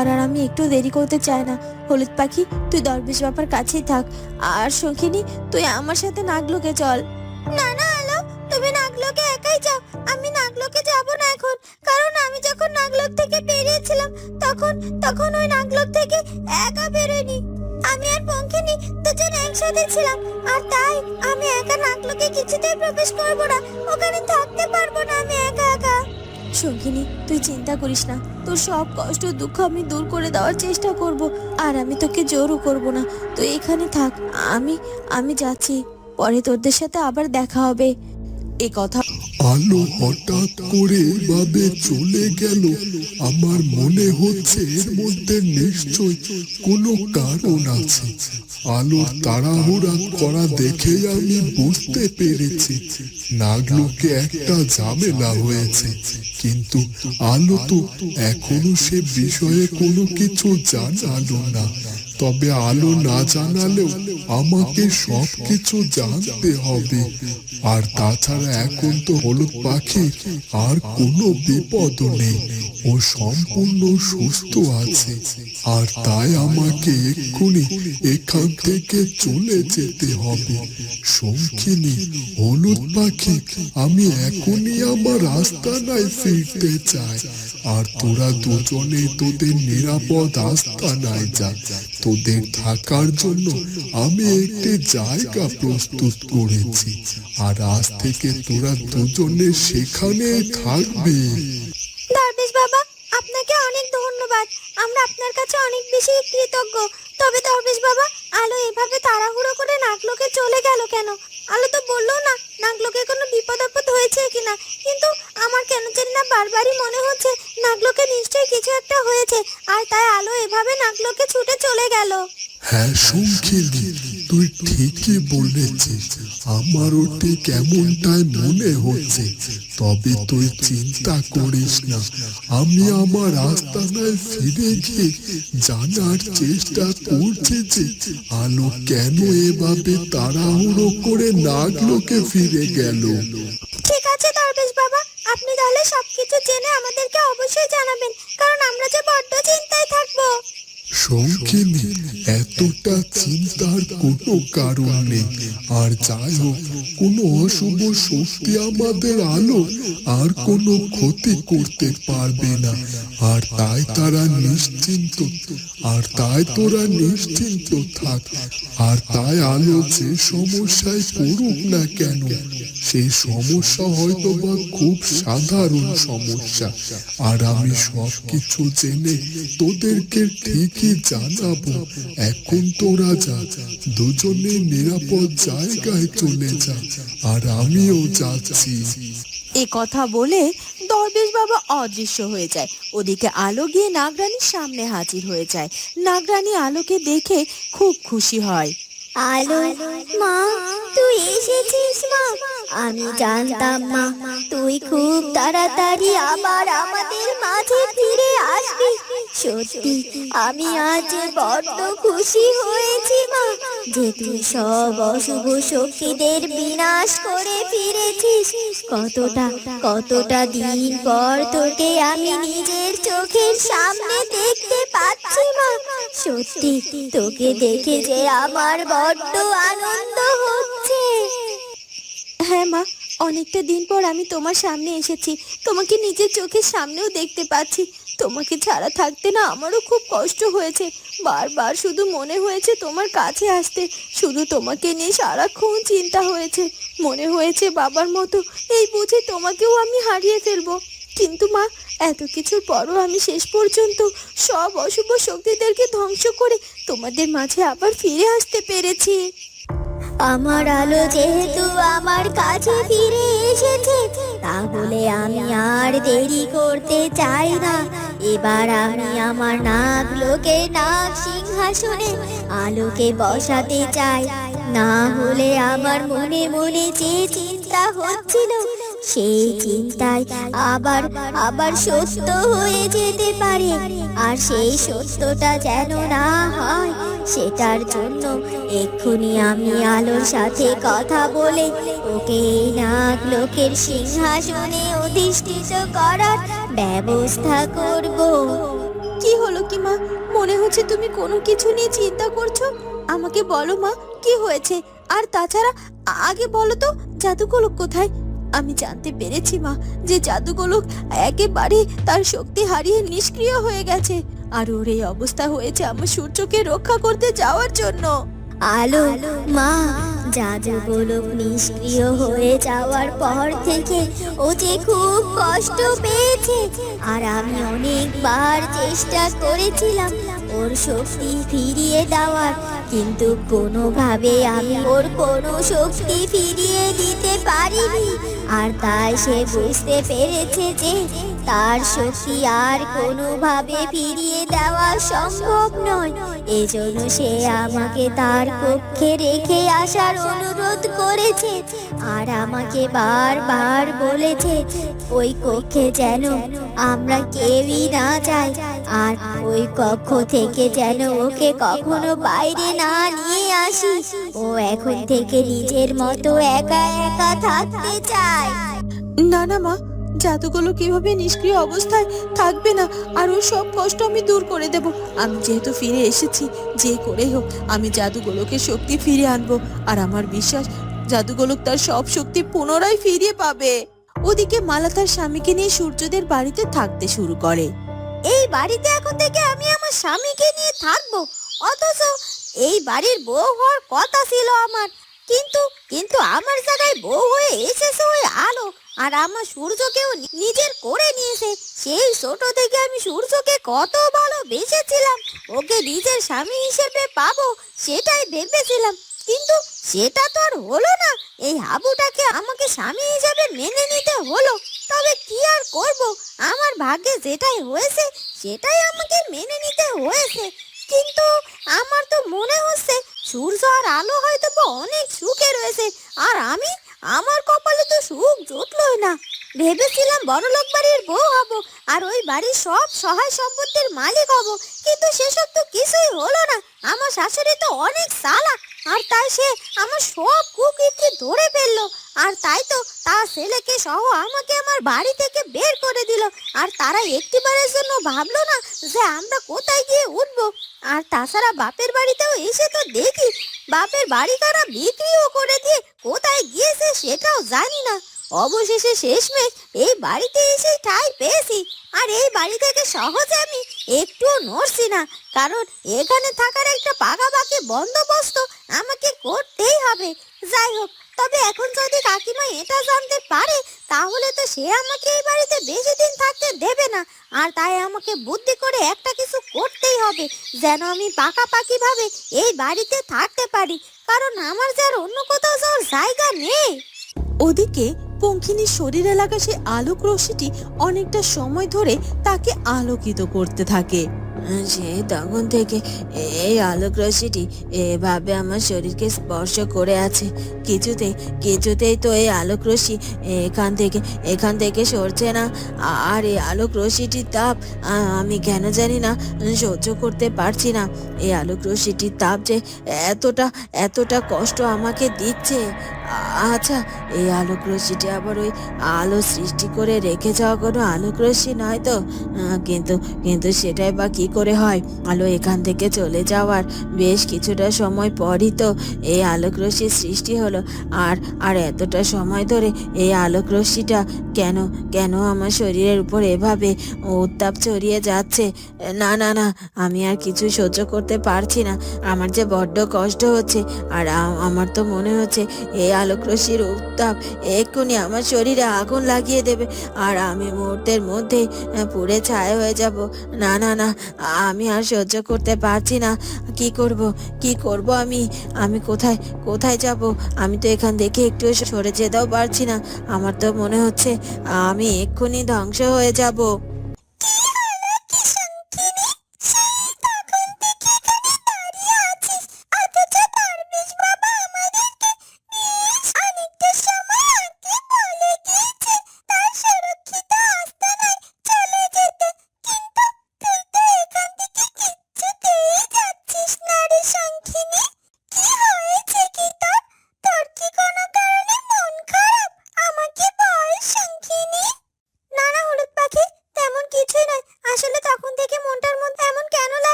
এবার আর আমি একটু দেরি করতে চাই না। হলুদ পাখি, তুই দরবেশ বাবার কাছেই থাক। আর সঙ্গিনী তুই আমার সাথে নাগলোকে চল। না না, আলো, তুমি নাগলোকে একাই যাও। আমি নাগলোকে যাব না এখন। কারণ আমি যখন নাগলোক থেকে বেরিয়েছিলাম, তখন তখন ওই নাগলোক থেকে একা বেরোয়নি। আমি আর পঙ্কিনি দুজন একসাথে ছিলাম। আর তাই আমি একা নাগলোকে কিছুতেই প্রবেশ করব না। ওখানে থাকতে পারব না আমি একা একা। সঙ্গিনী, তুই চিন্তা করিস না। তোর সব কষ্ট দুঃখ আমি দূর করে দেওয়ার চেষ্টা করব। আর আমি তোকে জোরও করব না। তুই এখানে থাক, আমি আমি যাচ্ছি। পরে তোদের সাথে আবার দেখা হবে। এ কথা আলো হঠাৎ করে এভাবে চলে গেল। আমার মনে হচ্ছে এর মধ্যে নিশ্চয় কোনো কারণ আছে। আলোর তাড়াহুড়া করা দেখে আমি বুঝতে পেরেছি। নাগলোকে একটা ঝামেলা হয়েছে, কিন্তু আলো তো এখনও সে বিষয়ে কোনো কিছু জানালো না। তবে আলো না জানালেও আমাকে সব কিছু জানতে হবে। আর তাছাড়া এখন তো হলুদ পাখি, আর কোনো বিপদ নেই। ও সম্পূর্ণ সুস্থ আছে। আর তাই আমাকে এক্ষুনি এখান থেকে চলে যেতে হবে। শঙ্খিনী হলুদ পাখি, আমি এখনই আমার আস্তানায় ফিরতে চাই। আর তোরা দুজনে তোদের নিরাপদ আস্তানায় যা। তোদের থাকার জন্য আমি একটি জায়গা প্রস্তুত করেছি। আর আজ থেকে তোরা দুজনে সেখানে থাকবি। আমরা আপনার কাছে অনেক বেশি কৃতজ্ঞ। তবে দরবেশ বাবা, আলো এভাবে তাড়াহুড়ো করে নাগলোকে চলে গেল কেন? আলো তো বলল না, নাগলোকে কোনো বিপদ আপদ হয়েছে কিনা। কিন্তু আমার কেন জানি না বারবারই মনে হচ্ছে, নাগলোকে নিশ্চয়ই কিছু একটা হয়েছে। আর তাই আলো এভাবে নাগলোকে ছুটে চলে গেল। হ্যাঁ শঙ্খিনী তুই ঠিকই বলেছিস। আমারও ঠিক এমনটাই মনে হচ্ছে, তবে তুই চিন্তা করিস না। আমি আমার আস্তানায় ফিরে গিয়ে জানার চেষ্টা করছি যে আলো কেন এভাবে তাড়াহুড়ো করে নাগলোকে ফিরে গেল। ঠিক আছে দরবেশ বাবা, আপনি তাহলে সবকিছু জেনে আমাদেরকে অবশ্যই জানাবেন, কারণ আমরা শঙ্কিনী এতটা চিন্তার কোনো কারণ নেই। আর যাই হোক, কোনো অশুভ শক্তি আমাদের আলো আর কোনো ক্ষতি করতে পারবে না। আর তাই তারা নিশ্চিন্ত। আর তাই তোরা নিশ্চিন্ত থাক। আর তাই আলো যে সমস্যায় পড়ুক না কেন, সেই সমস্যা হয়তো বা খুব সাধারণ সমস্যা। আর আমি সব কিছু জেনে তোদেরকে ঠিকই জানাব। এখন তোরা যা দুজনে নিরাপদ জায়গায় চলে যা, আর আমিও যাচ্ছি। এ কথা বলে দরবেশ বাবা অদৃশ্য হয়ে যায়। ওদিকে আলো গিয়ে নাগরানির সামনে হাজির হয়ে যায়। নাগরানি আলোকে দেখে খুব খুশি হয়। আলো মা, তুই এসেছিস মা? আমি জানতাম মা, তুই খুব তাড়াতাড়ি আবার আমাদের মাঝে ফিরে আসবি। সত্যি, আমি আজ বড্ড খুশি হয়েছি মা। যে তুই সব অশুভ শক্তিদের বিনাশ করে ফিরেছিস, কতটা কতটা দিন পর তোকে আমি নিজের চোখের সামনে দেখতে পাচ্ছি মা। সত্যি, তোকে দেখে যে আমার বড্ড আনন্দ হচ্ছে। হ্যাঁ মা অনেকটা দিন পর আমি তোমার সামনে এসেছি। তোমাকে নিজের চোখের সামনেও দেখতে পাচ্ছি। তোমাকে ছাড়া থাকতে না আমারও খুব কষ্ট হয়েছে। বারবার শুধু মনে হয়েছে তোমার কাছে আসতে। শুধু তোমাকে নিয়ে সারাক্ষণ চিন্তা হয়েছে। মনে হয়েছে বাবার মতো এই বুঝে তোমাকেও আমি হারিয়ে ফেলব। কিন্তু মা, এত কিছুর পরও আমি শেষ পর্যন্ত সব অশুভ শক্তিদেরকে ধ্বংস করে তোমাদের মাঝে আবার ফিরে আসতে পেরেছি। আমার আলো যেহেতু আমার কাছে ফিরে এসেছে, তাহলে আমি আর দেরি করতে চাই না। এবার আমি আমার নাক লোকে নাক সিংহাসনে আলোকে বসাতে চাই। না হলে আমার মনে মনে যে চিন্তা হচ্ছিল সেই চিন্তায় আবার আবার সত্য হয়ে যেতে পারে। আর সেই সত্যটা যেন না হয়, সেটার জন্য এক্ষুনি আমি আলোর সাথে কথা বলে ওকে নাগ লোকের সিংহাসনে অধিষ্ঠিত করার ব্যবস্থা করব। কি হলো কি মা? মনে হচ্ছে তুমি কোনো কিছু নিয়ে চিন্তা করছ? আমাকে বলো মা, কি হয়েছে? আর তাছাড়া, আগে বলো তো, জাদুগোলক কোথায়? আমি জানতে পেরেছি মা যে জাদুগোলক একেবারে তার শক্তি হারিয়ে নিষ্ক্রিয় হয়ে গেছে আর ওর এই অবস্থা হয়েছে আমার সূর্যকে রক্ষা করতে যাওয়ার জন্য। আলো, মা জাদু গোলক নিষ্ক্রিয় হয়ে যাওয়ার পর থেকে ও যে খুব কষ্ট পেয়েছে। আর আমি অনেকবার চেষ্টা করেছিলাম ওর শক্তি ফিরিয়ে দেওয়ার, কিন্তু কোনোভাবে আমি ওর কোনো শক্তি ফিরিয়ে দিতে পারিনি। আর তাই সে বুঝতে পেরেছে যে তার শক্তি আর কোনোভাবে ফিরিয়ে দেওয়া সম্ভব নয়। এজন্য সে আমাকে তার কক্ষে রেখে আসার অনুরোধ করেছে আর আমাকে বারবার বলেছে, ওই কক্ষে যেন আমরা কেউই না যাই আর ওই কক্ষ থেকে যেন ওকে কখনো বাইরে না নিয়ে আসি। ও এখন থেকে নিজের মতো একা একা থাকতে চায়। না না, মা, জাদুগুলো কীভাবে নিষ্ক্রিয় অবস্থায় থাকবে না, আর ওর সব কষ্ট আমি দূর করে দেব। আমি যেহেতু ফিরে এসেছি, যে করেই হোক, আমি জাদুগুলোকে শক্তি ফিরে আনব, আর আমার বিশ্বাস জাদুগোলক তার সব শক্তি পুনরায় ফিরিয়ে পাবে। ওদিকে মালা তার স্বামীকে নিয়ে সূর্যদের বাড়িতে থাকতে শুরু করে। এই বাড়িতে এখন থেকে আমি আমার স্বামীকে নিয়ে থাকব। অথচ এই বাড়ির বউ হওয়ার কথা ছিল আমার। কিন্তু কিন্তু আমার জায়গায় বউ হয়ে এসেছে ওই আলো। আর আমার সূর্যকেও নিজের করে নিয়েছে। সেই ছোট থেকে আমি সূর্যকে কত ভালোবেসেছিলাম। ওকে নিজের স্বামী হিসেবে পাবো, সেটাই ভেবেছিলাম। কিন্তু সেটা তো আর হলো না। এই হাবুটাকে আমাকে স্বামী হিসাবে মেনে নিতে হলো। তবে কি আর করব? আমার ভাগ্যে যেটাই হয়েছে, সেটাই আমাকে মেনে নিতে হয়েছে। কিন্তু আমার তো মনে হচ্ছে সূর্য আর আলো হয়তো অনেক সুখে রয়েছে। আর আমি, আমার কপালে তো সুখ জুটলই না। ভেবেছিলাম বড়লোক বাড়ির বউ হব আর ওই বাড়ির সব সহায় সম্পত্তির মালিক হব। কিন্তু সেসব তো কিছুই হলো না। আমার শাশুড়ি তো অনেক চালাক আর তাই সে আমার সব কুকীর্তি ধরে ফেলল। আর তাই তো তার ছেলেকে সহ আমাকে আমার বাড়ি থেকে বের করে দিল। আর তারা একটিবারের জন্য ভাবলো না যে আমরা কোথায় গিয়ে উঠবো। আর তাছাড়া বাপের বাড়িতেও এসে তো দেখি বাপের বাড়ি তারা বিক্রিও করে দিয়ে কোথায় গিয়েছে সেটাও জানি না। অবশেষে শেষমেশ এই বাড়িতে এসে ঠাই পেয়েছি। আর এই বাড়ি থেকে সহজে আমি একটুও নড়ছি না। কারণ এখানে থাকার একটা পাকাপাকি বন্দোবস্ত আমাকে করতেই হবে। যাই হোক, তবে এখন যদি কাকিমা এটা জানতে পারে সে আমাকে এই বাড়িতে বেশি দিন থাকতে দেবে না। আর তাই আমাকে বুদ্ধি করে একটা কিছু করতেই হবে, যেন আমি পাকাপাকি ভাবে এই বাড়িতে থাকতে পারি। কারণ আমার যার অন্য কোথাও যাওয়ার জায়গা নেই। ওদিকে পঙ্খিনীর শরীর এলাকা সে আলোক রশিটি অনেকটা সময় ধরে তাকে আলোকিত করতে থাকে। সে তখন থেকে এই আলোক রশ্মিটি এভাবে আমার শরীরকে স্পর্শ করে আছে। কিছুতেই কিছুতেই তো এই আলোক রশ্মি এখান থেকে এখান থেকে সরছে না। আর এই আলোক রশ্মিটির তাপ আমি কেন জানি না, সহ্য করতে পারছি না। এই আলোক রশ্মিটির তাপ যে এতটা এতটা কষ্ট আমাকে দিচ্ছে আচ্ছা এই আলোক রশ্মিটি আবার ওই আলো সৃষ্টি করে রেখে যাওয়া কোনো আলোক রশ্মি নয় তো? কিন্তু কিন্তু সেটাই বা কি করে হয়? আলো এখান থেকে চলে যাওয়ার বেশ কিছুটা সময় পরই তো এই আলোক রশ্মির সৃষ্টি হলো। আর আর এতটা সময় ধরে এই আলোক রশ্মিটা কেন কেন আমার শরীরের উপর এভাবে উত্তাপ ছড়িয়ে যাচ্ছে? না না না, আমি আর কিছু সহ্য করতে পারছি না। আমার যে বড্ড কষ্ট হচ্ছে, আর আমার তো মনে হচ্ছে এই আলোক রশ্মির উত্তাপ এক্ষুনি আমার শরীরে আগুন লাগিয়ে দেবে আর আমি মুহূর্তের মধ্যেই আহ, পুড়ে ছাই হয়ে যাব। না না না আমি আর সহ্য করতে পারছি না। কি করব? কি করব আমি? আমি কোথায় কোথায় যাব? আমি তো এখান থেকে একটু সরে যেতেও পারছি না। আমার তো মনে হচ্ছে আমি এক্ষুনি ধ্বংস হয়ে যাব।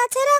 다채랑